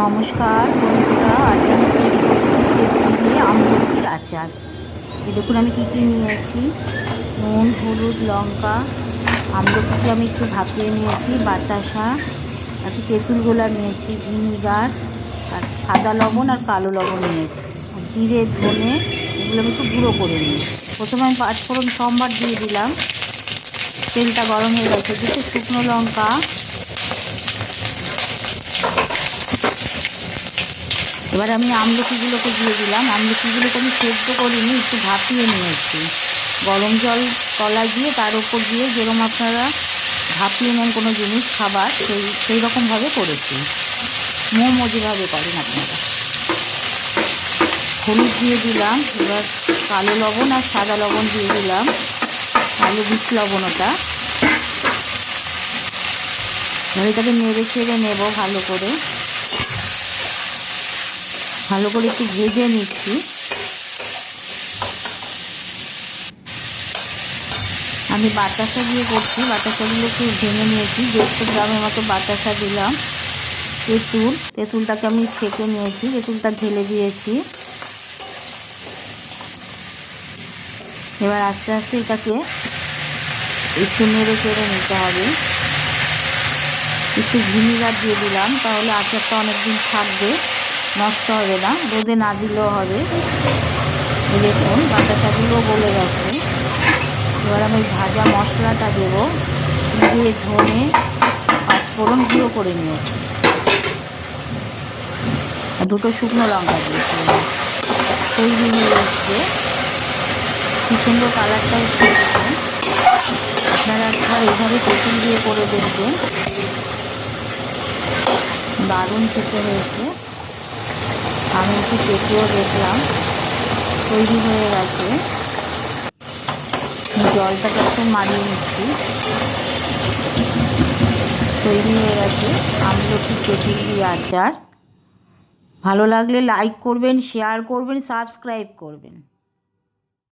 নমস্কার বন্ধুরা, আজ আমি তৈরি করছি তেঁতুল দিয়ে আমলকির আচার। এই দেখুন, আমি কী কী নিয়েছি? নুন, হলুদ, লঙ্কা। আমলকিকে আমি একটু ভাপিয়ে নিয়েছি, বাতাসা। একটু তেঁতুল গোলা নিয়েছি, ভিনিগার, আর সাদা লবণ আর কালো লবণ নিয়েছি। জিরে, ধনে, এগুলো আমি একটু গুঁড়ো করে নিয়েছি। প্রথমে আমি পাঁচফোড়ন সোমবার দিয়ে দিলাম। তেলটা গরম হয়ে গেছে। দুটো শুকনো লঙ্কা এবার আমি আমলকিগুলোকে দিয়ে দিলাম। আমলকিগুলোকে আমি সেদ্ধ করিনি, একটু ভাপিয়ে নিয়েছি। গরম জল কলা দিয়ে তার উপর দিয়ে যেরকম আপনারা ভাপিয়ে নেন কোনো জিনিস, খাবার, সেই সেই রকমভাবে করেছি। মোমো যেভাবে করেন আপনারা। হলুদ দিয়ে দিলাম, এবার কালো লবণ আর সাদা লবণ দিয়ে দিলাম। কালো বিষ লবণ ওটা। এটাকে নেড়ে ছেড়ে নেব ভালো করে। ভালো করে একটু ভেজে নিচ্ছি। আমি বাতাসা দিয়ে করছি বাতাসাগুলো একটু ভেঙে নিয়েছি। দেড়শো গ্রামের মতো বাতাসা দিলাম, তেঁতুল। তেঁতুলটাকে আমি ছেঁকে নিয়েছি, তেঁতুলটা ঢেলে দিয়েছি। এবার আস্তে আস্তে এটাকে একটু নেড়ে চেড়ে নিতে হবে। একটু ভিনিগার দিয়ে দিলাম, তাহলে আচারটা অনেকদিন থাকবে। নষ্ট হবে না রোদে না দিলেও হবে। দেখুন বাতাসাগুলো গলে গেছে এবার আমি ভাজা মশলাটা দেবো। দিয়ে ধনে পাঁচফোড়ন গুঁড়ো করে নিয়েছি। দুটো শুকনো লঙ্কা দিয়েছি। তৈরি হয়ে এসছে কী সুন্দর কালারটা এসছে। আপনারা একবার এইভাবে তেঁতুল দিয়ে করে দেখবেন। দারুণ খেতে হয়েছে। আমি একটু চেপেও দেখলাম, তৈরি হয়ে গেছে। জলটাকে একটু মারিয়ে নিচ্ছি। তৈরি হয়ে গেছে। আমলকি দিয়ে আচার। ভালো লাগলে লাইক করবেন শেয়ার করবেন সাবস্ক্রাইব করবেন।